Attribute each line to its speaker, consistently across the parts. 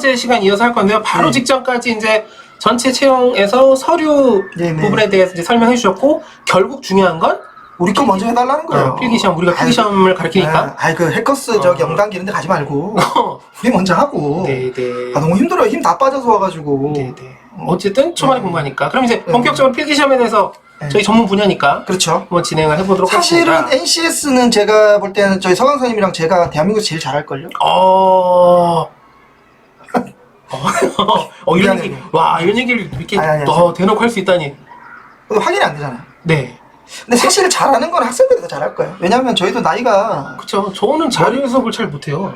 Speaker 1: 번째 시간 이어서 할 건데요. 바로
Speaker 2: 네.
Speaker 1: 직전까지 이제 전체 채용에서 서류
Speaker 2: 네, 네.
Speaker 1: 부분에 대해서 이제 설명해 주셨고 결국 중요한 건
Speaker 2: 우리 거 먼저 해달라는 거예요.
Speaker 1: 어, 필기 시험 우리가 필기
Speaker 2: 아이,
Speaker 1: 시험을 가르치니까.
Speaker 2: 아이 그 해커스 저기
Speaker 1: 어.
Speaker 2: 영단계 이런 데 가지 말고 우리 먼저 하고
Speaker 1: 네, 네.
Speaker 2: 아 너무 힘들어요. 힘 다 빠져서 와가지고
Speaker 1: 네, 네. 어쨌든 초반에
Speaker 2: 네.
Speaker 1: 공부하니까. 그럼 이제
Speaker 2: 네.
Speaker 1: 본격적으로 필기 시험에 대해서
Speaker 2: 네.
Speaker 1: 저희 전문 분야니까
Speaker 2: 그렇죠.
Speaker 1: 한번 진행을 해보도록
Speaker 2: 사실은
Speaker 1: 하겠습니다.
Speaker 2: NCS는 제가 볼 때는 저희 서강 선생님이랑 제가 대한민국에서 제일 잘할걸요?
Speaker 1: 어. 어, 어, 이런
Speaker 2: 미안해요.
Speaker 1: 얘기, 와, 이런 얘기를 이렇게
Speaker 2: 아니, 아니,
Speaker 1: 어, 대놓고 할 수 있다니.
Speaker 2: 근데 확인이 안 되잖아요.
Speaker 1: 네.
Speaker 2: 근데 사실 잘하는 건 학생들이 더 잘할 거예요. 왜냐하면 저희도 나이가
Speaker 1: 그쵸. 저는 자료 해석을 잘 못해요.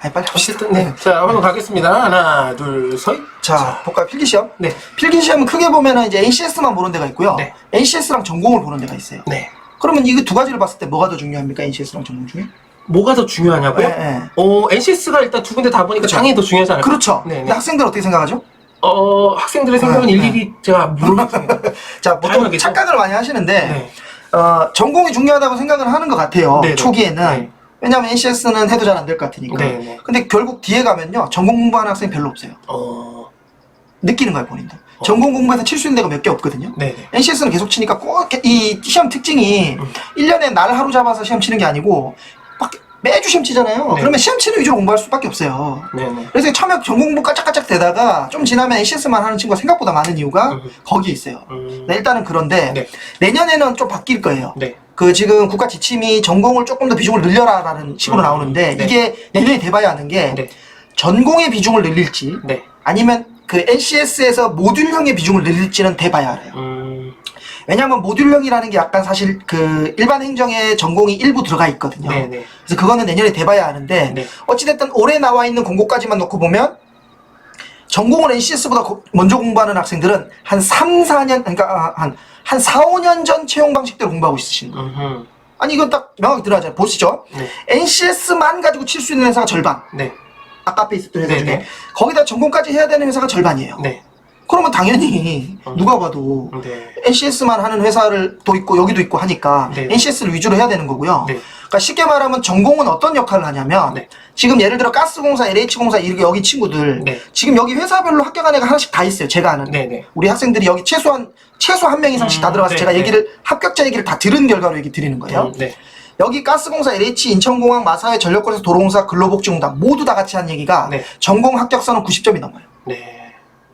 Speaker 2: 아니 빨리 합시다.
Speaker 1: 어쨌든, 네. 자, 한번 가겠습니다. 하나, 둘, 셋.
Speaker 2: 자, 볼까요? 필기 시험?
Speaker 1: 네.
Speaker 2: 필기 시험은 크게 보면은 이제 NCS만 보는 데가 있고요.
Speaker 1: 네.
Speaker 2: NCS랑 전공을 보는 데가 있어요.
Speaker 1: 네.
Speaker 2: 그러면 이거 두 가지를 봤을 때 뭐가 더 중요합니까? NCS랑 전공 중에?
Speaker 1: 뭐가 더 중요하냐고요?
Speaker 2: 네, 네.
Speaker 1: 어, NCS가 일단 두 군데 다 보니까
Speaker 2: 그쵸.
Speaker 1: 당연히 더 중요하지 않을까요?
Speaker 2: 그렇죠.
Speaker 1: 네,
Speaker 2: 근데
Speaker 1: 네.
Speaker 2: 학생들 어떻게 생각하죠?
Speaker 1: 어, 학생들의 생각은
Speaker 2: 네,
Speaker 1: 일일이 제가 모르겠습니다.
Speaker 2: 자, 보통
Speaker 1: 당연하겠죠.
Speaker 2: 착각을 많이 하시는데
Speaker 1: 네.
Speaker 2: 어, 전공이 중요하다고 생각을 하는 것 같아요.
Speaker 1: 네, 네.
Speaker 2: 초기에는.
Speaker 1: 네.
Speaker 2: 왜냐하면 NCS는 해도 잘 안 될 것 같으니까.
Speaker 1: 네, 네.
Speaker 2: 근데 결국 뒤에 가면요. 전공 공부하는 학생이 별로 없어요.
Speaker 1: 어,
Speaker 2: 느끼는 거예요, 본인도.
Speaker 1: 어.
Speaker 2: 전공 공부에서 칠 수 있는 데가 몇 개 없거든요.
Speaker 1: 네 네.
Speaker 2: NCS는 계속 치니까 꼭 이 시험 특징이
Speaker 1: 음.
Speaker 2: 1년에 날 하루 잡아서 시험 치는 게 아니고 막 매주 시험 치잖아요.
Speaker 1: 네.
Speaker 2: 그러면 시험 치는 위주로 공부할 수밖에 없어요.
Speaker 1: 네네.
Speaker 2: 그래서 처음에 전공 공부 깔짝깔짝 되다가 좀 지나면 NCS만 하는 친구가 생각보다 많은 이유가
Speaker 1: 음.
Speaker 2: 거기에 있어요.
Speaker 1: 음,
Speaker 2: 네, 일단은 그런데
Speaker 1: 네.
Speaker 2: 내년에는 좀 바뀔 거예요.
Speaker 1: 네.
Speaker 2: 그 지금 국가 지침이 전공을 조금 더 비중을 늘려라라는 식으로
Speaker 1: 음,
Speaker 2: 나오는데
Speaker 1: 네.
Speaker 2: 이게 내년에 돼봐야 하는 게
Speaker 1: 네.
Speaker 2: 전공의 비중을 늘릴지
Speaker 1: 네.
Speaker 2: 아니면 그 NCS에서 모듈형의 비중을 늘릴지는 돼봐야 알아요.
Speaker 1: 음,
Speaker 2: 왜냐하면 모듈형이라는 게 약간 사실 그 일반 행정의 전공이 일부 들어가 있거든요.
Speaker 1: 네네.
Speaker 2: 그래서 그거는 내년에 돼봐야 하는데
Speaker 1: 네.
Speaker 2: 어찌됐든 올해 나와 있는 공고까지만 놓고 보면 전공을 NCS보다 먼저 공부하는 학생들은 한 3, 4년 그러니까 아, 한, 한 4, 5년 전 채용 방식대로 공부하고 있으신 거예요.
Speaker 1: 음흠.
Speaker 2: 아니 이건 딱 명확히 들어가잖아요. 보시죠.
Speaker 1: 네.
Speaker 2: NCS만 가지고 칠 수 있는 회사가 절반.
Speaker 1: 네.
Speaker 2: 아까 앞에 있었던 회사 중에
Speaker 1: 네네.
Speaker 2: 거기다 전공까지 해야 되는 회사가 절반이에요.
Speaker 1: 네.
Speaker 2: 그러면 당연히
Speaker 1: 음.
Speaker 2: 누가 봐도
Speaker 1: 네.
Speaker 2: NCS만 하는 회사를 또 있고 여기도 있고 하니까
Speaker 1: 네.
Speaker 2: NCS를 위주로 해야 되는 거고요.
Speaker 1: 네.
Speaker 2: 그러니까 쉽게 말하면 전공은 어떤 역할을 하냐면
Speaker 1: 네.
Speaker 2: 지금 예를 들어 가스공사, LH공사 이렇게 여기 친구들
Speaker 1: 네.
Speaker 2: 지금 여기 회사별로 합격한 애가 하나씩 다 있어요. 제가 아는
Speaker 1: 네 네.
Speaker 2: 우리 학생들이 여기 최소한 최소 한 명 이상씩 다
Speaker 1: 음,
Speaker 2: 들어가서
Speaker 1: 네,
Speaker 2: 제가
Speaker 1: 네.
Speaker 2: 얘기를 합격자 얘기를 다 들은 결과로 얘기 드리는 거예요.
Speaker 1: 음, 네.
Speaker 2: 여기 가스공사, LH, 인천공항, 마사회, 전력거래소, 도로공사, 근로복지공단 모두 다 같이 한 얘기가
Speaker 1: 네.
Speaker 2: 전공 합격선은 90점이 넘어요.
Speaker 1: 네.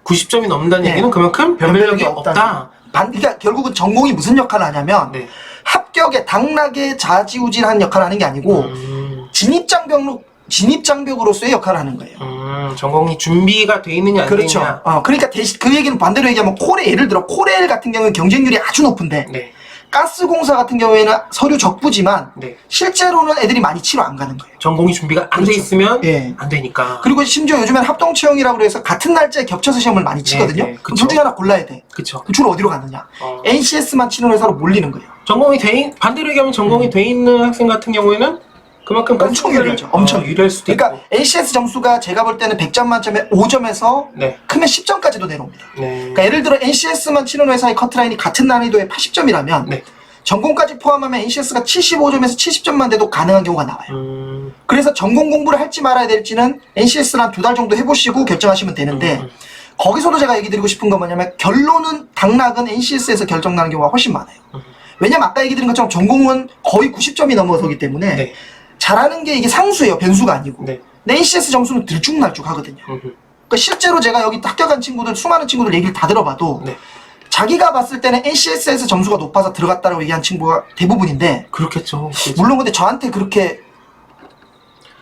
Speaker 1: 90점이 넘는다는
Speaker 2: 네.
Speaker 1: 얘기는 그만큼 변별력이 없다.
Speaker 2: 없다는 반, 그러니까 결국은 전공이 무슨 역할을 하냐면
Speaker 1: 네.
Speaker 2: 합격에 당락에 좌지우지한 역할을 하는 게 아니고
Speaker 1: 음,
Speaker 2: 진입장벽로 진입장벽으로서의 역할을 하는 거예요.
Speaker 1: 음, 전공이 준비가 돼 있느냐 안
Speaker 2: 그렇죠.
Speaker 1: 되느냐.
Speaker 2: 어, 그러니까 대신 그 얘기는 반대로 얘기하면 코레 예를 들어 코레일 같은 경우는 경쟁률이 아주 높은데
Speaker 1: 네.
Speaker 2: 가스공사 같은 경우에는 서류 적부지만
Speaker 1: 네.
Speaker 2: 실제로는 애들이 많이 치러 안 가는 거예요.
Speaker 1: 전공이 준비가 안 돼
Speaker 2: 그렇죠.
Speaker 1: 있으면
Speaker 2: 예.
Speaker 1: 안 되니까.
Speaker 2: 그리고 심지어 요즘엔 합동 채용이라고 해서 같은 날짜에 겹쳐서 시험을 많이 치거든요.
Speaker 1: 네,
Speaker 2: 그럼
Speaker 1: 그쵸.
Speaker 2: 둘 중에 하나 골라야 돼.
Speaker 1: 그쵸.
Speaker 2: 그 주로 어디로 가느냐?
Speaker 1: 어.
Speaker 2: NCS만 치는 회사로 몰리는 거예요.
Speaker 1: 전공이 돼 있, 반대로 얘기하면 전공이 돼 있는 학생 같은 경우에는 그만큼
Speaker 2: 음. 엄청 유리하죠. 엄청
Speaker 1: 어, 유리할 수도
Speaker 2: 그러니까
Speaker 1: 있고.
Speaker 2: NCS 점수가 제가 볼 때는 100점 만점에 5점에서
Speaker 1: 네.
Speaker 2: 크면 10점까지도 내려옵니다.
Speaker 1: 네.
Speaker 2: 그러니까 예를 들어 NCS만 치는 회사의 커트라인이 같은 난이도의 80점이라면
Speaker 1: 네.
Speaker 2: 전공까지 포함하면 NCS가 75점에서 70점만 돼도 가능한 경우가 나와요.
Speaker 1: 음,
Speaker 2: 그래서 전공 공부를 할지 말아야 될지는 NCS를 한두달 정도 해보시고 결정하시면 되는데
Speaker 1: 음, 음.
Speaker 2: 거기서도 제가 얘기 드리고 싶은 건 뭐냐면 결론은 당락은 NCS에서 결정나는 경우가 훨씬 많아요.
Speaker 1: 음.
Speaker 2: 왜냐면 아까 얘기 드린 것처럼 전공은 거의 90점이 넘어서기 때문에
Speaker 1: 네.
Speaker 2: 잘하는 게 이게 상수예요. 변수가 아니고.
Speaker 1: 네.
Speaker 2: 근데 NCS 점수는 들쭉날쭉 하거든요.
Speaker 1: 음,
Speaker 2: 그러니까 실제로 제가 여기 합격한 친구들, 수많은 친구들 얘기를 다 들어봐도
Speaker 1: 네.
Speaker 2: 자기가 봤을 때는 NCS에서 점수가 높아서 들어갔다라고 얘기한 친구가 대부분인데
Speaker 1: 그렇겠죠.
Speaker 2: 물론 근데 저한테 그렇게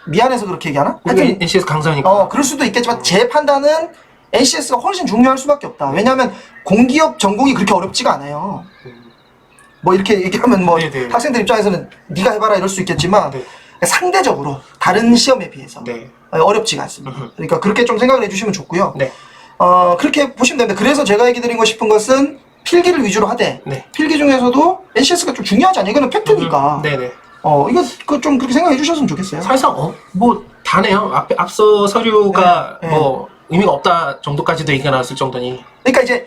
Speaker 2: 미안해서 그렇게 얘기하나?
Speaker 1: 하여튼 NCS 강사니까.
Speaker 2: 어 그럴 수도 있겠지만 제 판단은 NCS가 훨씬 중요할 수밖에 없다. 왜냐하면 공기업 전공이 그렇게 어렵지가 않아요.
Speaker 1: 음,
Speaker 2: 뭐 이렇게 얘기하면 뭐
Speaker 1: 네네.
Speaker 2: 학생들 입장에서는 네가 해봐라 이럴 수 있겠지만
Speaker 1: 네.
Speaker 2: 상대적으로 다른 시험에 비해서
Speaker 1: 네.
Speaker 2: 어렵지가 않습니다. 그러니까 그렇게 좀 생각을 해주시면 좋고요.
Speaker 1: 네.
Speaker 2: 어 그렇게 보시면 됩니다. 그래서 제가 얘기 드리고 싶은 것은 필기를 위주로 하되
Speaker 1: 네.
Speaker 2: 필기 중에서도 NCS가 좀 중요하지 않냐? 이거는 팩트니까.
Speaker 1: 음, 네네.
Speaker 2: 어 이거 그좀 그렇게 생각해 주셨으면 좋겠어요.
Speaker 1: 사실상 어, 뭐 다네요. 앞에 앞서 서류가
Speaker 2: 네, 네.
Speaker 1: 뭐 의미가 없다 정도까지도 얘기가 나왔을 정도니
Speaker 2: 그러니까 이제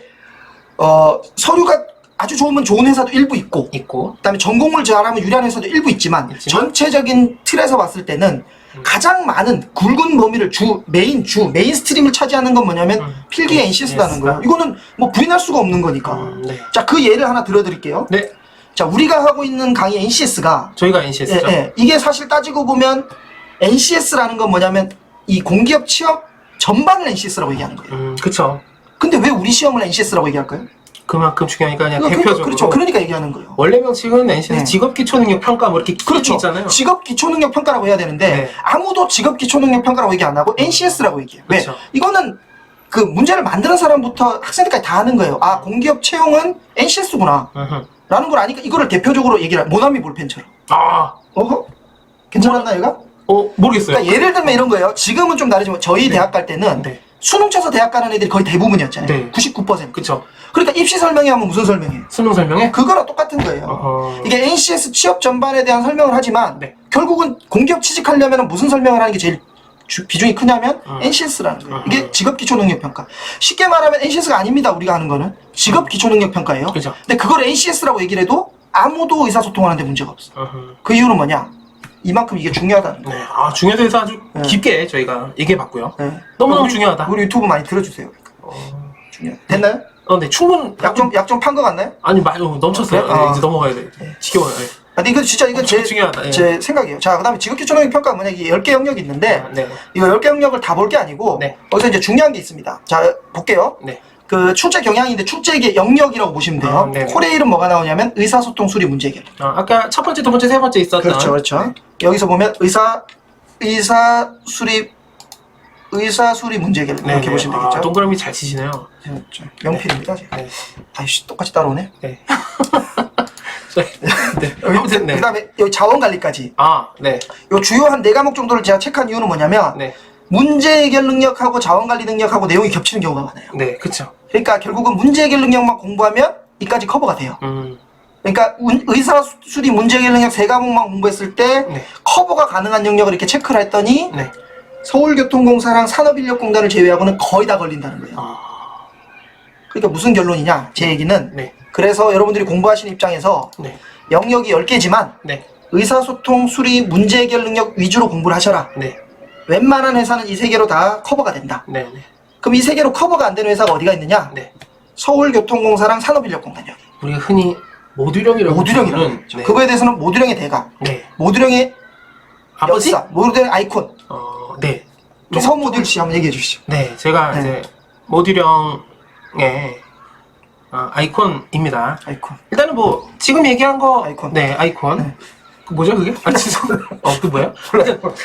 Speaker 2: 어 서류가 아주 좋으면 좋은 회사도 일부 있고
Speaker 1: 있고.
Speaker 2: 그다음에 전공을 잘하면 유리한 회사도 일부 있지만
Speaker 1: 있지만?
Speaker 2: 전체적인 틀에서 봤을 때는 가장 많은 굵은 범위를 주 메인 주 메인 스트림을 차지하는 건 뭐냐면
Speaker 1: 음.
Speaker 2: 필기 NCS라는 거예요. 이거는 뭐 부인할 수가 없는 거니까.
Speaker 1: 음, 네.
Speaker 2: 자, 그 예를 하나 들어드릴게요.
Speaker 1: 네.
Speaker 2: 자, 우리가 하고 있는 강의 NCS가
Speaker 1: 저희가
Speaker 2: 예,
Speaker 1: NCS죠.
Speaker 2: 예, 이게 사실 따지고 보면 NCS라는 건 뭐냐면 이 공기업 취업 전반을 NCS라고 얘기하는 거예요.
Speaker 1: 음, 그쵸.
Speaker 2: 근데 왜 우리 시험을 NCS라고 얘기할까요?
Speaker 1: 그만큼 중요하니까 그냥
Speaker 2: 그러니까,
Speaker 1: 대표적으로.
Speaker 2: 그렇죠. 그러니까 얘기하는 거예요.
Speaker 1: 원래 명칭은 NCS
Speaker 2: 네.
Speaker 1: 직업 기초 능력 평가 뭐 이렇게
Speaker 2: 그렇죠.
Speaker 1: 있잖아요.
Speaker 2: 직업 기초 능력 평가라고 해야 되는데
Speaker 1: 네.
Speaker 2: 아무도 직업 기초 능력 평가라고 얘기 안 하고 NCS라고 얘기해요. 왜?
Speaker 1: 그렇죠.
Speaker 2: 이거는 그 문제를 만드는 사람부터 학생들까지 다 하는 거예요. 아 공기업 채용은 NCS구나. 라는 걸 아니까 이거를 대표적으로 얘기를 해. 모나미 볼펜처럼.
Speaker 1: 아,
Speaker 2: 어허? 괜찮았나 얘가?
Speaker 1: 어 모르겠어요.
Speaker 2: 그러니까 예를 들면 이런 거예요. 지금은 좀 다르지만 저희 대학 갈 때는
Speaker 1: 네.
Speaker 2: 수능 쳐서 대학 가는 애들이 거의 대부분이었잖아요.
Speaker 1: 네.
Speaker 2: 99%.
Speaker 1: 그쵸.
Speaker 2: 그러니까 입시 설명회 하면 무슨 설명회?
Speaker 1: 수능 설명회?
Speaker 2: 그거랑 똑같은 거예요.
Speaker 1: 어허.
Speaker 2: 이게 NCS 취업 전반에 대한 설명을 하지만
Speaker 1: 네.
Speaker 2: 결국은 공기업 취직하려면 무슨 설명을 하는 게 제일 주- 비중이 크냐면
Speaker 1: 음.
Speaker 2: NCS라는 거예요.
Speaker 1: 음.
Speaker 2: 이게 직업 기초 능력 평가. 쉽게 말하면 NCS가 아닙니다. 우리가 하는 거는 직업 기초 능력 평가예요.
Speaker 1: 그죠.
Speaker 2: 근데 그걸 NCS라고 얘기를 해도 아무도 의사소통하는데 문제가 없어.
Speaker 1: 어허.
Speaker 2: 그 이유는 뭐냐? 이만큼 이게 중요하다는 거예요.
Speaker 1: 네. 아, 중요해서 아주
Speaker 2: 네.
Speaker 1: 깊게 저희가 얘기해봤고요.
Speaker 2: 네.
Speaker 1: 너무너무
Speaker 2: 우리-
Speaker 1: 중요하다.
Speaker 2: 우리 유튜브 많이 들어주세요.
Speaker 1: 어,
Speaker 2: 중요. 됐나요?
Speaker 1: 어, 네, 충분.
Speaker 2: 약좀 약좀 판 거 같나요?
Speaker 1: 아니, 많이 넘쳤어요.
Speaker 2: 그래?
Speaker 1: 네,
Speaker 2: 어.
Speaker 1: 이제 넘어가야 돼. 지겨워요. 네.
Speaker 2: 아, 근데 이거 진짜 이건 제,
Speaker 1: 중요하다, 예.
Speaker 2: 제 생각이에요. 자, 그 다음에 직업 기초 능력 평가가 뭐냐? 이게 10개 영역이 있는데
Speaker 1: 네.
Speaker 2: 이거 10개 영역을 다 볼 게 아니고
Speaker 1: 네.
Speaker 2: 거기서 이제 중요한 게 있습니다. 자, 볼게요.
Speaker 1: 네.
Speaker 2: 그 출제 경향인데 출제 이게 영역이라고 보시면 돼요.
Speaker 1: 아.
Speaker 2: 코레일은 뭐가 나오냐면 의사소통 수리 문제 해결.
Speaker 1: 어, 아까 첫 번째, 두 번째, 세 번째 있었던.
Speaker 2: 그렇죠, 그렇죠. 여기서 보면 의사 의사 수리 의사 수리 문제 해결
Speaker 1: 네,
Speaker 2: 이렇게
Speaker 1: 네.
Speaker 2: 보시면
Speaker 1: 아,
Speaker 2: 되겠죠.
Speaker 1: 동그라미 잘 치시네요.
Speaker 2: 그렇죠. 명필입니다. 제가.
Speaker 1: 네.
Speaker 2: 아이씨 똑같이 따라오네.
Speaker 1: 네. 네.
Speaker 2: 여기,
Speaker 1: 아무튼, 네.
Speaker 2: 그다음에 여기 자원 관리까지.
Speaker 1: 아, 네.
Speaker 2: 요 주요 한 네 과목 정도를 제가 체크한 이유는 뭐냐면
Speaker 1: 네.
Speaker 2: 문제 해결 능력하고 자원 관리 능력하고 내용이 겹치는 경우가 많아요.
Speaker 1: 네, 그쵸.
Speaker 2: 그러니까 결국은 문제 해결 능력만 공부하면 이까지 커버가 돼요.
Speaker 1: 음,
Speaker 2: 그러니까 운- 의사 수리 문제 해결 능력 세 과목만 공부했을 때
Speaker 1: 네.
Speaker 2: 커버가 가능한 영역을 이렇게 체크를 했더니
Speaker 1: 네.
Speaker 2: 서울교통공사랑 산업인력공단을 제외하고는 거의 다 걸린다는 거예요.
Speaker 1: 아,
Speaker 2: 그러니까 무슨 결론이냐? 제 얘기는
Speaker 1: 네.
Speaker 2: 그래서 여러분들이 공부하시는 입장에서
Speaker 1: 네.
Speaker 2: 영역이 10개지만
Speaker 1: 네.
Speaker 2: 의사소통, 수리, 문제 해결 능력 위주로 공부를 하셔라.
Speaker 1: 네.
Speaker 2: 웬만한 회사는 이 세 개로 다 커버가 된다.
Speaker 1: 네. 네.
Speaker 2: 그럼 이 세 개로 커버가 안 되는 회사가 어디가 있느냐?
Speaker 1: 네.
Speaker 2: 서울교통공사랑 산업인력공단이요.
Speaker 1: 우리가 흔히 부르는,
Speaker 2: 하죠.
Speaker 1: 네.
Speaker 2: 그거에 대해서는 모듈형의 대가,
Speaker 1: 네.
Speaker 2: 모듈형의
Speaker 1: 아버지?
Speaker 2: 역사, 모듈형의 아이콘.
Speaker 1: 어, 네.
Speaker 2: 또 서모듈 씨 한번 얘기해 주시죠.
Speaker 1: 네, 제가
Speaker 2: 네.
Speaker 1: 이제 모듈형의 어, 아이콘입니다.
Speaker 2: 아이콘.
Speaker 1: 일단은 뭐 지금 얘기한 거
Speaker 2: 아이콘.
Speaker 1: 네, 아이콘.
Speaker 2: 네.
Speaker 1: 그 뭐죠 그게? 아, 죄송. 어, 그 뭐야?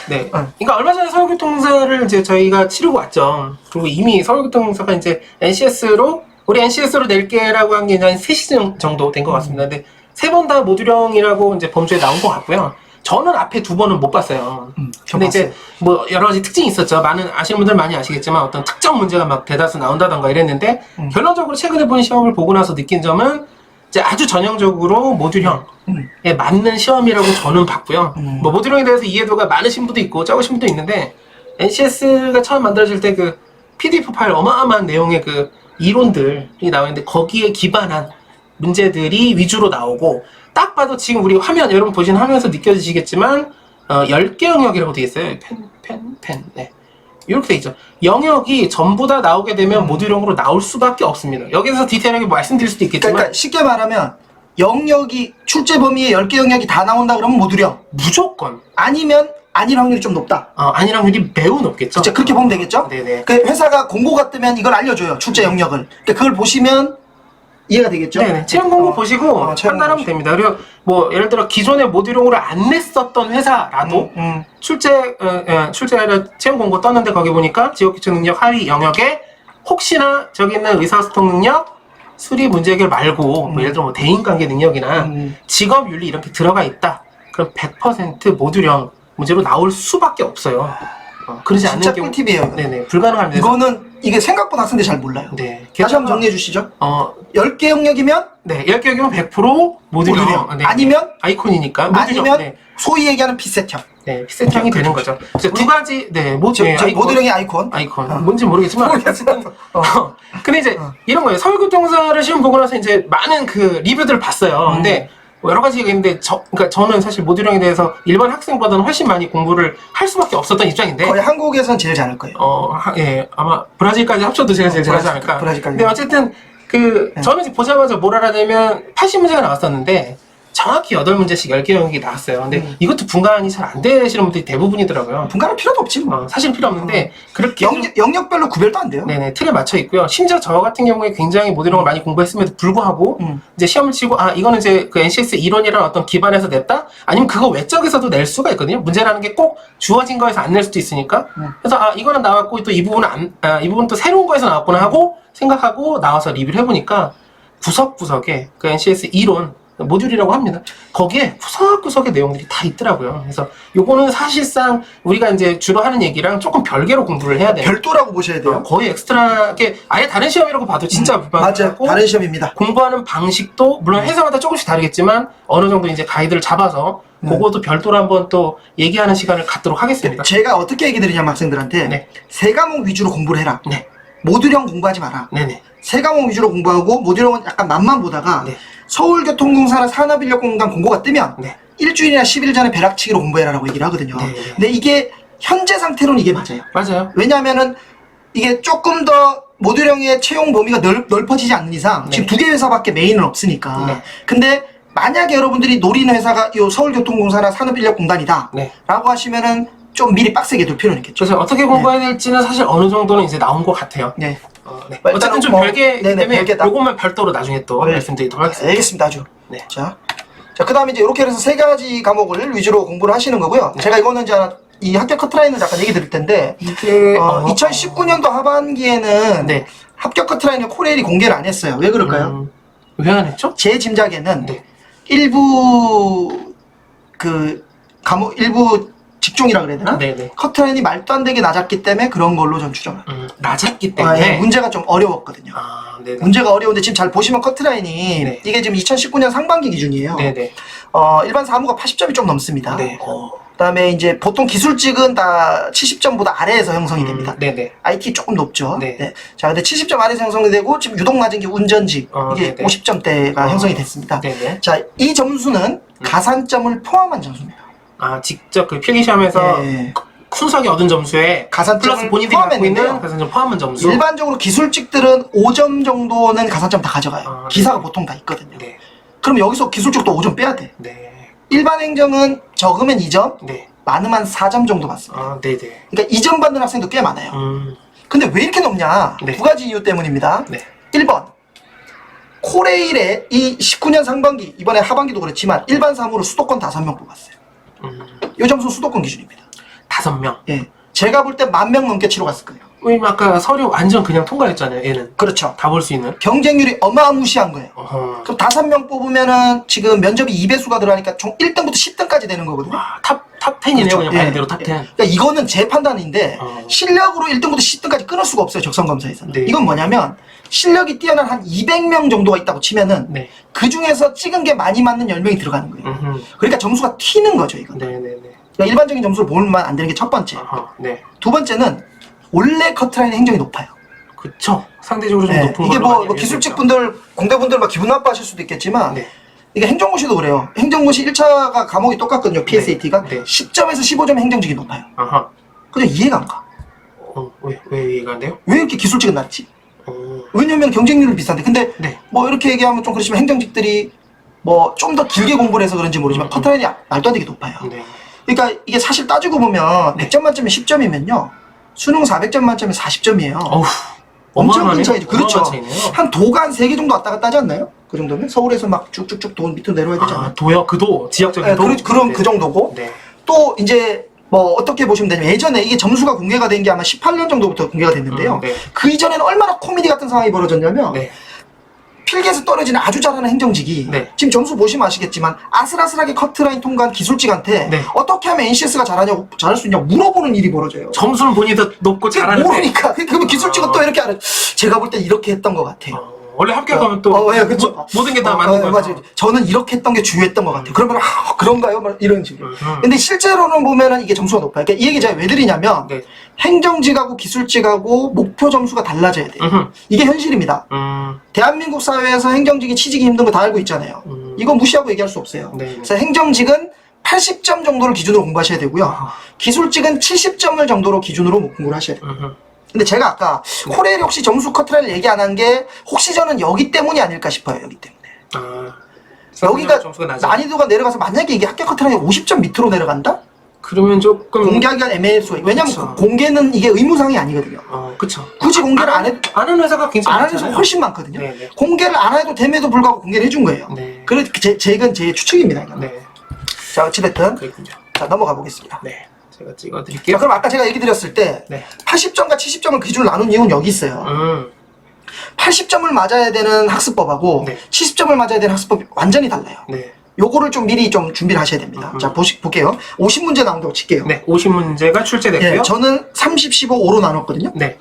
Speaker 1: 네.
Speaker 2: 응.
Speaker 1: 그러니까 얼마 전에 서울교통사를 이제 저희가 치르고 왔죠. 그리고 이미 서울교통사가 이제 NCS로 우리 NCS로 낼게라고 한 게 한 3시즌 정도 된 것 같습니다. 근데 세 번 다 모듈형이라고 이제 범주에 나온 것 같고요. 저는 앞에 두 번은 못 봤어요.
Speaker 2: 음,
Speaker 1: 근데 이제 뭐 여러 가지 특징이 있었죠. 많은 아시는 분들 많이 아시겠지만 어떤 특정 문제가 막 대다수 나온다던가 이랬는데
Speaker 2: 음.
Speaker 1: 결론적으로 최근에 본 시험을 보고 나서 느낀 점은 이제 아주 전형적으로 모듈형에
Speaker 2: 음.
Speaker 1: 맞는 시험이라고 저는 봤고요.
Speaker 2: 음.
Speaker 1: 뭐 모듈형에 대해서 이해도가 많으신 분도 있고 적으신 분도 있는데 NCS가 처음 만들어질 때 그 PDF 파일 어마어마한 내용의 그 이론들이 나오는데 거기에 기반한 문제들이 위주로 나오고 딱 봐도 지금 우리 화면 여러분 보시는 화면에서 느껴지시겠지만 어, 10개 영역이라고 되어 있어요. 펜, 펜, 펜. 네. 이렇게 돼 있죠. 영역이 전부 다 나오게 되면 모듈형으로 나올 수밖에 없습니다. 여기서 디테일하게 말씀드릴 수도 있겠지만
Speaker 2: 그러니까 쉽게 말하면 영역이 출제 범위에 10개 영역이 다 나온다 그러면 모듈형.
Speaker 1: 무조건
Speaker 2: 아니면 아닐 확률이 좀 높다.
Speaker 1: 어, 아니랑 확률이 매우 높겠죠.
Speaker 2: 진짜 그렇게 보면 되겠죠?
Speaker 1: 네네.
Speaker 2: 그 회사가 공고가 뜨면 이걸 알려줘요. 출제 영역을. 그러니까 그걸 보시면 이해가 되겠죠?
Speaker 1: 네네. 체험 공고
Speaker 2: 어,
Speaker 1: 보시고
Speaker 2: 어,
Speaker 1: 판단하면
Speaker 2: 공고
Speaker 1: 됩니다. 그리고 뭐 예를 들어 기존에 모듈형으로 안 냈었던 회사라도
Speaker 2: 음, 음.
Speaker 1: 출제 어, 어, 출제 아니라 체험 공고 떴는데 거기 보니까 지역 기초 능력 하위 영역에 혹시나 저기 있는 의사 소통 능력 수리 문제 해결 말고 뭐 예를 들어 뭐 대인관계 능력이나
Speaker 2: 음.
Speaker 1: 직업 윤리 이렇게 들어가 있다. 그럼 100% 모듈형 문제로 나올 수밖에 없어요. 어, 그러지 않는
Speaker 2: 진짜
Speaker 1: 경우
Speaker 2: 꿀팁이에요.
Speaker 1: 네네 불가능합니다.
Speaker 2: 이거는 이게 생각보다 학생들이 잘 몰라요.
Speaker 1: 네.
Speaker 2: 다시 한번 정리해 주시죠.
Speaker 1: 어,
Speaker 2: 10개 영역이면
Speaker 1: 네, 10개면 100% 모듈형.
Speaker 2: 모듈형.
Speaker 1: 네.
Speaker 2: 아니면
Speaker 1: 아이콘이니까. 모듈형.
Speaker 2: 아니면
Speaker 1: 네.
Speaker 2: 소위 얘기하는 피셋형.
Speaker 1: 네, 피셋형이 되는 거죠. 이제 두 가지, 네, 모,
Speaker 2: 저,
Speaker 1: 네,
Speaker 2: 저
Speaker 1: 아이콘.
Speaker 2: 모듈형의 아이콘.
Speaker 1: 아이콘.
Speaker 2: 어.
Speaker 1: 뭔지 모르겠지만.
Speaker 2: 어.
Speaker 1: 근데 이제
Speaker 2: 어.
Speaker 1: 이런 거예요. 서울교통사를 시험 보고 나서 이제 많은 그 리뷰들을 봤어요.
Speaker 2: 음.
Speaker 1: 근데 뭐 여러 가지가 있는데 저 그러니까 저는 사실 모듈형에 대해서 일반 학생보다는 훨씬 많이 공부를 할 수밖에 없었던 입장인데
Speaker 2: 거의 한국에선 제일 잘할 거예요.
Speaker 1: 어, 하- 예, 아마 브라질까지 합쳐도 제가 제일
Speaker 2: 어,
Speaker 1: 잘하지
Speaker 2: 브라질,
Speaker 1: 않을까.
Speaker 2: 브라질까지.
Speaker 1: 근데 어쨌든 그
Speaker 2: 네.
Speaker 1: 저는 이제 보자마자 뭘 알아내면 80문제가 나왔었는데 정확히 8문제씩 10개 나왔어요. 근데
Speaker 2: 음.
Speaker 1: 이것도 분간이 잘 안 되시는 분들이 대부분이더라고요.
Speaker 2: 분간할 필요도 없지 뭐.
Speaker 1: 어, 사실 필요 없는데 그렇게 좀-
Speaker 2: 영역, 영역별로 구별도 안 돼요.
Speaker 1: 네네 틀에 맞춰 있고요. 심지어 저 같은 경우에 굉장히 모듈형을 많이 공부했음에도 불구하고
Speaker 2: 음.
Speaker 1: 이제 시험을 치고 아 이거는 이제 그 NCS 이론이라는 어떤 기반에서 냈다 아니면 그거 외적에서도 낼 수가 있거든요. 문제라는 게 꼭 주어진 거에서 안 낼 수도 있으니까
Speaker 2: 음.
Speaker 1: 그래서 아 이거는 나왔고 또 이 부분은 안, 아, 이 부분 또 새로운 거에서 나왔구나 하고 생각하고 나와서 리뷰를 해보니까 구석구석에 그 NCS 이론 모듈이라고 합니다. 거기에 구석구석의 내용들이 다 있더라고요. 그래서 요거는 사실상 우리가 이제 주로 하는 얘기랑 조금 별개로 공부를 해야 돼요.
Speaker 2: 별도라고 보셔야 돼요.
Speaker 1: 어, 거의 엑스트라게 아예 다른 시험이라고 봐도 진짜
Speaker 2: 음, 맞아요. 다른 시험입니다.
Speaker 1: 공부하는 방식도 물론 회사마다 조금씩 다르겠지만 어느 정도 이제 가이드를 잡아서
Speaker 2: 네.
Speaker 1: 그것도 별도로 한번 또 얘기하는 시간을 갖도록 하겠습니다.
Speaker 2: 제가 어떻게 얘기 드리냐면 학생들한테
Speaker 1: 네.
Speaker 2: 세 과목 위주로 공부를 해라.
Speaker 1: 네,
Speaker 2: 모듈형 공부하지 마라.
Speaker 1: 네네,
Speaker 2: 세 과목 위주로 공부하고 모듈형은 약간 맛만 보다가
Speaker 1: 네.
Speaker 2: 서울교통공사나 산업인력공단 공고가 뜨면
Speaker 1: 네.
Speaker 2: 일주일이나 10일 전에 벼락치기로 공부해라라고 얘기를 하거든요.
Speaker 1: 네.
Speaker 2: 근데 이게 현재 상태로는 이게 맞아요.
Speaker 1: 맞아요.
Speaker 2: 왜냐하면은 이게 조금 더 모듈형의 채용 범위가 넓, 넓어지지 않는 이상
Speaker 1: 네.
Speaker 2: 지금 두 개 회사밖에 메인은 없으니까
Speaker 1: 네.
Speaker 2: 근데 만약에 여러분들이 노리는 회사가 요 서울교통공사나 산업인력공단이다
Speaker 1: 네.
Speaker 2: 라고 하시면은 좀 미리 빡세게 둘 필요는 있겠죠
Speaker 1: 그래서 어떻게 공부해야 될지는 사실 어느 정도는 이제 나온 것 같아요.
Speaker 2: 네
Speaker 1: 어, 네.
Speaker 2: 뭐
Speaker 1: 어쨌든
Speaker 2: 일단은
Speaker 1: 좀
Speaker 2: 뭐,
Speaker 1: 별개이기
Speaker 2: 네네,
Speaker 1: 때문에
Speaker 2: 별개다.
Speaker 1: 요것만 별도로 나중에 또
Speaker 2: 네.
Speaker 1: 말씀드리도록 하겠습니다.
Speaker 2: 알겠습니다 아주
Speaker 1: 네.
Speaker 2: 자, 자 그 다음에 이제 이렇게 해서 세 가지 과목을 위주로 공부를 하시는 거고요
Speaker 1: 네.
Speaker 2: 제가 이거는 이제 이 합격 커트라인을 잠깐 얘기 드릴 텐데
Speaker 1: 이게
Speaker 2: 어, 2019년도 하반기에는
Speaker 1: 네.
Speaker 2: 합격 커트라인을 코레일이 공개를 안 했어요 왜 그럴까요?
Speaker 1: 음, 왜안 했죠?
Speaker 2: 제 짐작에는
Speaker 1: 네.
Speaker 2: 일부 그 과목 일부 직종이라 그래야 되나?
Speaker 1: 네네.
Speaker 2: 커트라인이 말도 안 되게 낮았기 때문에 그런 걸로 전 추정을.
Speaker 1: 음, 낮았기
Speaker 2: 아,
Speaker 1: 때문에.
Speaker 2: 예, 문제가 좀 어려웠거든요.
Speaker 1: 아, 네네.
Speaker 2: 문제가 어려운데 지금 잘 보시면 커트라인이
Speaker 1: 네.
Speaker 2: 이게 지금 2019년 상반기 기준이에요.
Speaker 1: 네네.
Speaker 2: 어, 일반 사무가 80점이 좀 넘습니다.
Speaker 1: 네. 어.
Speaker 2: 그다음에 이제 보통 기술직은 다 70점보다 아래에서 형성이 됩니다.
Speaker 1: 음, 네네.
Speaker 2: IT 조금 높죠.
Speaker 1: 네.
Speaker 2: 자, 근데 70점 아래에서 형성이 되고 지금 유독 낮은 게 운전직
Speaker 1: 어,
Speaker 2: 이게
Speaker 1: 네네.
Speaker 2: 50점대가
Speaker 1: 어.
Speaker 2: 형성이 됐습니다.
Speaker 1: 네네.
Speaker 2: 자, 이 점수는
Speaker 1: 음.
Speaker 2: 가산점을 포함한 점수입니다.
Speaker 1: 아, 직접 그 필기시험에서
Speaker 2: 예.
Speaker 1: 순수하게 얻은 점수에
Speaker 2: 가산점을
Speaker 1: 플러스 본인들이 갖고
Speaker 2: 포함했는데요.
Speaker 1: 있는 가산점 포함한 점수.
Speaker 2: 일반적으로 기술직들은 5점 정도는 가산점 다 가져가요.
Speaker 1: 아,
Speaker 2: 기사가
Speaker 1: 네.
Speaker 2: 보통 다 있거든요.
Speaker 1: 네.
Speaker 2: 그럼 여기서 기술직도 5점 빼야 돼.
Speaker 1: 네.
Speaker 2: 일반 행정은 적으면 2점,
Speaker 1: 네.
Speaker 2: 많으면 4점 정도 받습니다.
Speaker 1: 아, 네네.
Speaker 2: 그러니까 2점 받는 학생도 꽤 많아요.
Speaker 1: 음,
Speaker 2: 근데 왜 이렇게 높냐?
Speaker 1: 네.
Speaker 2: 두 가지 이유 때문입니다.
Speaker 1: 네.
Speaker 2: 1번. 코레일의 이 19년 상반기, 이번에 하반기도 그렇지만 일반 사무로 수도권 5명 뽑았어요.
Speaker 1: 음,
Speaker 2: 이 점수 수도권 기준입니다.
Speaker 1: 다섯 명.
Speaker 2: 예. 제가 볼 때 만 명 넘게 치러 갔을 거예요.
Speaker 1: 왜냐면 아까 서류 완전 그냥 통과했잖아요, 얘는.
Speaker 2: 그렇죠.
Speaker 1: 다 볼 수 있는.
Speaker 2: 경쟁률이 어마무시한 거예요.
Speaker 1: 어허.
Speaker 2: 그럼 다섯 명 뽑으면은 지금 면접이 2배수가 들어가니까 총 1등부터 10등까지 되는 거거든요.
Speaker 1: 와, 탑, 탑 10이네요,
Speaker 2: 그렇죠.
Speaker 1: 그냥
Speaker 2: 예.
Speaker 1: 말 그대로 탑 10.
Speaker 2: 그러니까 이거는 제 판단인데
Speaker 1: 어.
Speaker 2: 실력으로 1등부터 10등까지 끊을 수가 없어요 적성검사에서는.
Speaker 1: 네.
Speaker 2: 이건 뭐냐면 실력이 뛰어난 한 200명 정도가 있다고 치면은
Speaker 1: 네.
Speaker 2: 그 중에서 찍은 게 많이 맞는 10명이 들어가는 거예요.
Speaker 1: 음흠.
Speaker 2: 그러니까 점수가 튀는 거죠 이건.
Speaker 1: 네 네 네.
Speaker 2: 그러니까 일반적인 점수를 보면 안 되는 게 첫 번째.
Speaker 1: 어허. 네.
Speaker 2: 두 번째는 원래 커트라인의 행정이 높아요.
Speaker 1: 그쵸. 상대적으로 좀
Speaker 2: 네.
Speaker 1: 높은
Speaker 2: 이게
Speaker 1: 걸로
Speaker 2: 뭐,
Speaker 1: 많이
Speaker 2: 뭐
Speaker 1: 알려져
Speaker 2: 기술직
Speaker 1: 있죠.
Speaker 2: 분들 공대분들 막 기분 나빠하실 수도 있겠지만
Speaker 1: 네.
Speaker 2: 이게 행정고시도 그래요. 행정고시 1차가 과목이 똑같거든요. PSAT가
Speaker 1: 네.
Speaker 2: 10점에서 15점 행정직이 높아요.
Speaker 1: 아하.
Speaker 2: 그죠 이해가 안 가.
Speaker 1: 어, 왜, 왜 이해가 안 돼요?
Speaker 2: 왜 이렇게 기술직은 낮지?
Speaker 1: 어.
Speaker 2: 왜냐면 경쟁률은 비싼데 근데
Speaker 1: 네.
Speaker 2: 뭐 이렇게 얘기하면 좀 그렇지만 행정직들이 뭐 좀 더 길게 공부를 해서 그런지 모르지만
Speaker 1: 음.
Speaker 2: 커트라인이 말도 안 되게 높아요.
Speaker 1: 네.
Speaker 2: 그러니까 이게 사실 따지고 보면
Speaker 1: 네.
Speaker 2: 100점 만점에 10점이면요. 수능 400점 만점에 40점이에요.
Speaker 1: 어우.
Speaker 2: 엄청
Speaker 1: 어마어마하네.
Speaker 2: 큰 차이죠. 그렇죠.
Speaker 1: 어마어마한 차이네요.
Speaker 2: 한 도가 한 3개 정도 왔다 갔다 하지 않나요? 그 정도면? 서울에서 막 쭉쭉쭉 도 밑으로 내려와야 되지 않나요?
Speaker 1: 아, 도요? 그도? 지역적인
Speaker 2: 네,
Speaker 1: 도?
Speaker 2: 그, 그런
Speaker 1: 네.
Speaker 2: 그 정도고
Speaker 1: 네.
Speaker 2: 또 이제 뭐 어떻게 보시면 되냐면 예전에 이게 점수가 공개가 된 게 아마 18년 정도부터 공개가 됐는데요.
Speaker 1: 음, 네.
Speaker 2: 그 이전에는 얼마나 코미디 같은 상황이 벌어졌냐면
Speaker 1: 네.
Speaker 2: 필기에서 떨어지는 아주 잘하는 행정직이
Speaker 1: 네.
Speaker 2: 지금 점수 보시면 아시겠지만 아슬아슬하게 커트라인 통과한 기술직한테
Speaker 1: 네.
Speaker 2: 어떻게 하면 NCS가 잘하냐고 잘할 수 있냐고 물어보는 일이 벌어져요.
Speaker 1: 점수는 본인이 더 높고 잘하는데.
Speaker 2: 모르니까 그러면 기술직은
Speaker 1: 어.
Speaker 2: 또 이렇게 하는 제가 볼 때 이렇게 했던 것 같아요.
Speaker 1: 어. 원래 합격 하면 또
Speaker 2: 어, 예, 그쵸.
Speaker 1: 모- 모든 게 다
Speaker 2: 어,
Speaker 1: 맞는
Speaker 2: 어,
Speaker 1: 거죠.
Speaker 2: 맞아요. 저는 이렇게 했던 게 주요했던 것 같아요. 그러면 아, 그런가요? 막 이런 식으로.
Speaker 1: 음.
Speaker 2: 근데 실제로는 보면은 이게 점수가 높아요. 그러니까 이 얘기 제가 왜 드리냐면
Speaker 1: 네.
Speaker 2: 행정직하고 기술직하고 목표 점수가 달라져야 돼요.
Speaker 1: 음흠.
Speaker 2: 이게 현실입니다.
Speaker 1: 음.
Speaker 2: 대한민국 사회에서 행정직이 취직이 힘든 거 다 알고 있잖아요.
Speaker 1: 음.
Speaker 2: 이건 무시하고 얘기할 수 없어요.
Speaker 1: 네.
Speaker 2: 그래서 행정직은 80점 정도를 기준으로 공부하셔야 되고요.
Speaker 1: 아.
Speaker 2: 기술직은 70점을 정도로 기준으로 공부를 하셔야 돼요.
Speaker 1: 음흠.
Speaker 2: 근데 제가 아까 코레일이 혹시 점수 커트라인을 얘기 안 한 게 혹시 저는 여기 때문이 아닐까 싶어요. 여기 때문에.
Speaker 1: 아.
Speaker 2: 여기가. 난이도가 내려가서 만약에 이게 합격 커트라인이 50점 밑으로 내려간다?
Speaker 1: 그러면 조금
Speaker 2: 공개하기가 애매할 있어요. 왜냐면
Speaker 1: 그쵸.
Speaker 2: 공개는 이게 의무사항이 아니거든요.
Speaker 1: 어, 그쵸.
Speaker 2: 굳이 공개를 안 해도
Speaker 1: 아는 회사가 굉장히
Speaker 2: 안 하는
Speaker 1: 많잖아요.
Speaker 2: 훨씬 많거든요.
Speaker 1: 네, 네.
Speaker 2: 공개를 안 해도 됨에도 불구하고 공개를 해준 거예요.
Speaker 1: 네.
Speaker 2: 그래 제, 제 이건 제 추측입니다. 이건.
Speaker 1: 네.
Speaker 2: 자 어찌됐든
Speaker 1: 그렇군요.
Speaker 2: 자 넘어가 보겠습니다.
Speaker 1: 네. 제가
Speaker 2: 자,
Speaker 1: 찍어드릴게요.
Speaker 2: 그럼 아까 제가 얘기 드렸을 때
Speaker 1: 네.
Speaker 2: 80점과 70점을 기준으로 나눈 이유는 여기 있어요.
Speaker 1: 음.
Speaker 2: 80점을 맞아야 되는 학습법하고
Speaker 1: 네.
Speaker 2: 70점을 맞아야 되는 학습법이 완전히 달라요.
Speaker 1: 네.
Speaker 2: 요거를 좀 미리 좀 준비를 하셔야 됩니다.
Speaker 1: 음.
Speaker 2: 자 보시, 볼게요. 50문제 나온다고 칠게요.
Speaker 1: 네. 50문제가 출제됐고요.
Speaker 2: 예, 저는 30, 15, 5로 나눴거든요.
Speaker 1: 네.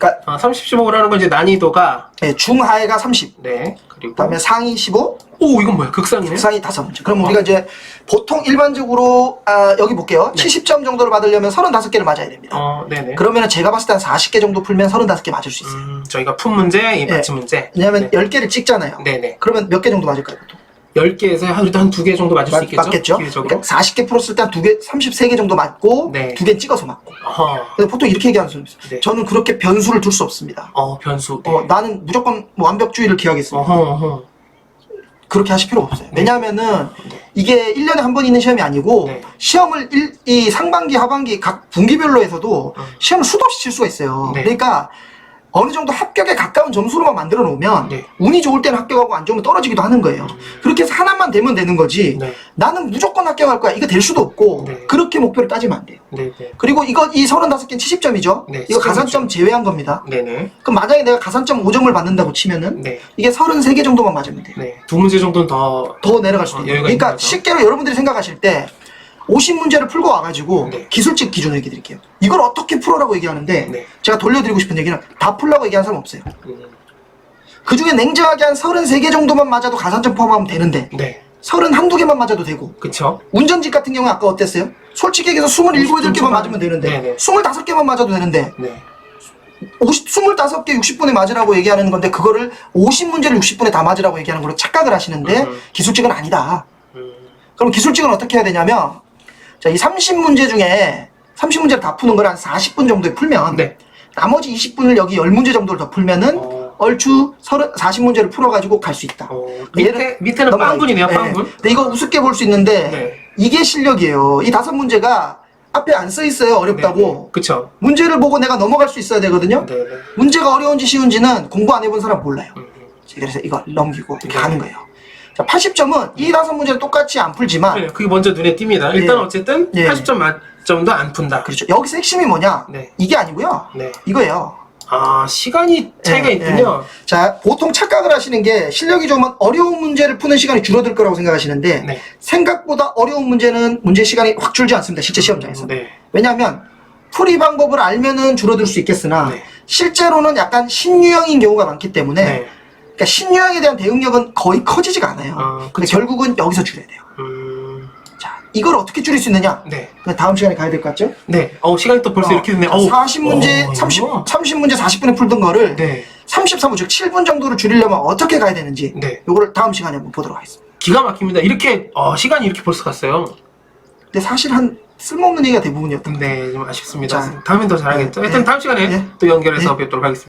Speaker 2: 그러니까
Speaker 1: 아, 30, 15라는 건 이제 난이도가
Speaker 2: 예, 중하위가 30,
Speaker 1: 네. 그리고
Speaker 2: 그다음에 상위 15,
Speaker 1: 오, 이건 뭐야? 극상이네.
Speaker 2: 상위 5문제. 그럼 우리가 이제 보통 일반적으로 아, 여기 볼게요.
Speaker 1: 네.
Speaker 2: 70점 정도를 받으려면 35개를 맞아야 됩니다.
Speaker 1: 어, 네, 네.
Speaker 2: 그러면 제가 봤을 때 한 40개 정도 풀면 35개 맞을 수 있어요.
Speaker 1: 음, 저희가 푼 문제, 이 맞춤 문제.
Speaker 2: 왜냐면
Speaker 1: 네.
Speaker 2: 10개를 찍잖아요.
Speaker 1: 네, 네. 그러면
Speaker 2: 그러면 몇개 정도 맞을까요? 보통?
Speaker 1: 10개에서 한 그래도 한두개 정도 맞을 수 있겠죠?
Speaker 2: 맞겠죠?
Speaker 1: 기회적으로.
Speaker 2: 그러니까 40개 풀었을 때 한 두 개, 33개 정도 맞고
Speaker 1: 네.
Speaker 2: 두 개 찍어서 맞고.
Speaker 1: 어허.
Speaker 2: 근데 보통 이렇게 얘기하는 사람이 있어요.
Speaker 1: 네.
Speaker 2: 저는 그렇게 변수를 둘 수 없습니다.
Speaker 1: 어, 변수. 네.
Speaker 2: 어, 나는 무조건 뭐 완벽주의를 기하겠습니다.
Speaker 1: 어허, 어허.
Speaker 2: 그렇게 하실 필요가 없어요.
Speaker 1: 네.
Speaker 2: 왜냐하면은
Speaker 1: 네.
Speaker 2: 이게 1년에 한 번 있는 시험이 아니고
Speaker 1: 네.
Speaker 2: 시험을 일, 이 상반기, 하반기 각 분기별로 해서도
Speaker 1: 음.
Speaker 2: 시험을 수도 없이 칠 수가 있어요.
Speaker 1: 네.
Speaker 2: 그러니까 어느 정도 합격에 가까운 점수로만 만들어 놓으면
Speaker 1: 네.
Speaker 2: 운이 좋을 때는 합격하고 안 좋으면 떨어지기도 하는 거예요. 그렇게 해서 하나만 되면 되는 거지.
Speaker 1: 네.
Speaker 2: 나는 무조건 합격할 거야. 이거 될 수도 없고
Speaker 1: 네.
Speaker 2: 그렇게 목표를 따지면 안 돼요.
Speaker 1: 네, 네.
Speaker 2: 그리고 이거 이 35개는 70점이죠.
Speaker 1: 네,
Speaker 2: 이거
Speaker 1: 70점.
Speaker 2: 가산점 제외한 겁니다.
Speaker 1: 네, 네.
Speaker 2: 그럼 만약에 내가 가산점 5점을 받는다고 치면은
Speaker 1: 네.
Speaker 2: 이게 33개 정도만 맞으면 돼요.
Speaker 1: 네. 두 문제 정도는 더
Speaker 2: 더 내려갈 수도
Speaker 1: 여유가
Speaker 2: 거예요. 그러니까
Speaker 1: 거죠.
Speaker 2: 쉽게로 여러분들이 생각하실 때 50문제를 풀고 와가지고
Speaker 1: 네.
Speaker 2: 기술직 기준으로 얘기 드릴게요. 이걸 어떻게 풀어라고 얘기하는데
Speaker 1: 네.
Speaker 2: 제가 돌려드리고 싶은 얘기는 다 풀라고 얘기하는 사람 없어요.
Speaker 1: 음,
Speaker 2: 그 중에 냉정하게 한 33개 정도만 맞아도 가산점 포함하면 되는데
Speaker 1: 네.
Speaker 2: 31, 2개만 맞아도 되고
Speaker 1: 그쵸?
Speaker 2: 운전직 같은 경우는 아까 어땠어요? 솔직히 얘기해서 27, 8개만
Speaker 1: 초반.
Speaker 2: 맞으면 되는데
Speaker 1: 네네.
Speaker 2: 25개만 맞아도 되는데
Speaker 1: 네.
Speaker 2: 50, 25개 60분에 맞으라고 얘기하는 건데 그거를 50문제를 60분에 다 맞으라고 얘기하는 걸로 착각을 하시는데
Speaker 1: 음.
Speaker 2: 기술직은 아니다.
Speaker 1: 음,
Speaker 2: 그럼 기술직은 어떻게 해야 되냐면 자, 이 30문제 중에 30문제를 다 푸는 걸 한 40분 정도에 풀면
Speaker 1: 네.
Speaker 2: 나머지 20분을 여기 10문제 정도를 더 풀면은
Speaker 1: 어,
Speaker 2: 얼추 30, 40문제를 풀어가지고 갈 수 있다.
Speaker 1: 어, 밑에, 밑에는 빵분이네요. 빵분.
Speaker 2: 네. 근데 이거 우습게 볼 수 있는데
Speaker 1: 네.
Speaker 2: 이게 실력이에요. 이 다섯 문제가 앞에 안 써 있어요. 어렵다고.
Speaker 1: 네. 그쵸?
Speaker 2: 문제를 보고 내가 넘어갈 수 있어야 되거든요.
Speaker 1: 네, 네.
Speaker 2: 문제가 어려운지 쉬운지는 공부 안 해본 사람 몰라요.
Speaker 1: 음, 음.
Speaker 2: 그래서 이거 넘기고 이렇게
Speaker 1: 네.
Speaker 2: 가는 거예요. 자, 80점은 이 다섯 문제를 똑같이 안 풀지만
Speaker 1: 네, 그게 먼저 눈에 띕니다. 일단
Speaker 2: 예.
Speaker 1: 어쨌든
Speaker 2: 예.
Speaker 1: 80점 만점도 안 푼다.
Speaker 2: 그렇죠. 여기서 핵심이 뭐냐?
Speaker 1: 네.
Speaker 2: 이게 아니고요.
Speaker 1: 네.
Speaker 2: 이거예요.
Speaker 1: 아, 시간이 차이가
Speaker 2: 예,
Speaker 1: 있군요.
Speaker 2: 자, 보통 착각을 하시는 게 실력이 좋으면 어려운 문제를 푸는 시간이 줄어들 거라고 생각하시는데
Speaker 1: 네.
Speaker 2: 생각보다 어려운 문제는 문제 시간이 확 줄지 않습니다. 실제 시험장에서.
Speaker 1: 네.
Speaker 2: 왜냐하면 풀이 방법을 알면은 줄어들 수 있겠으나
Speaker 1: 네.
Speaker 2: 실제로는 약간 신유형인 경우가 많기 때문에
Speaker 1: 네.
Speaker 2: 그러니까 신유형에 대한 대응력은 거의 커지지가 않아요.
Speaker 1: 아,
Speaker 2: 근데
Speaker 1: 그쵸.
Speaker 2: 결국은 여기서 줄여야 돼요.
Speaker 1: 음,
Speaker 2: 자, 이걸 어떻게 줄일 수 있느냐?
Speaker 1: 네.
Speaker 2: 다음 시간에 가야 될 것 같죠?
Speaker 1: 네. 어, 시간이 또 벌써 이렇게 됐네. 요
Speaker 2: 40문제, 30, 30문제 40분에 풀던 거를
Speaker 1: 네.
Speaker 2: 33분, 즉 7분 정도를 줄이려면 어떻게 가야 되는지
Speaker 1: 네.
Speaker 2: 요거를 다음 시간에 한번 보도록 하겠습니다.
Speaker 1: 기가 막힙니다. 이렇게, 어, 시간이 이렇게 벌써 갔어요.
Speaker 2: 근데 사실 한 쓸모없는 얘기가 대부분이었던 것 같아요.
Speaker 1: 네, 좀 아쉽습니다.
Speaker 2: 자.
Speaker 1: 다음엔 더 잘하겠죠.
Speaker 2: 네.
Speaker 1: 하여튼
Speaker 2: 네.
Speaker 1: 다음 시간에
Speaker 2: 네.
Speaker 1: 또 연결해서
Speaker 2: 네.
Speaker 1: 뵙도록 하겠습니다.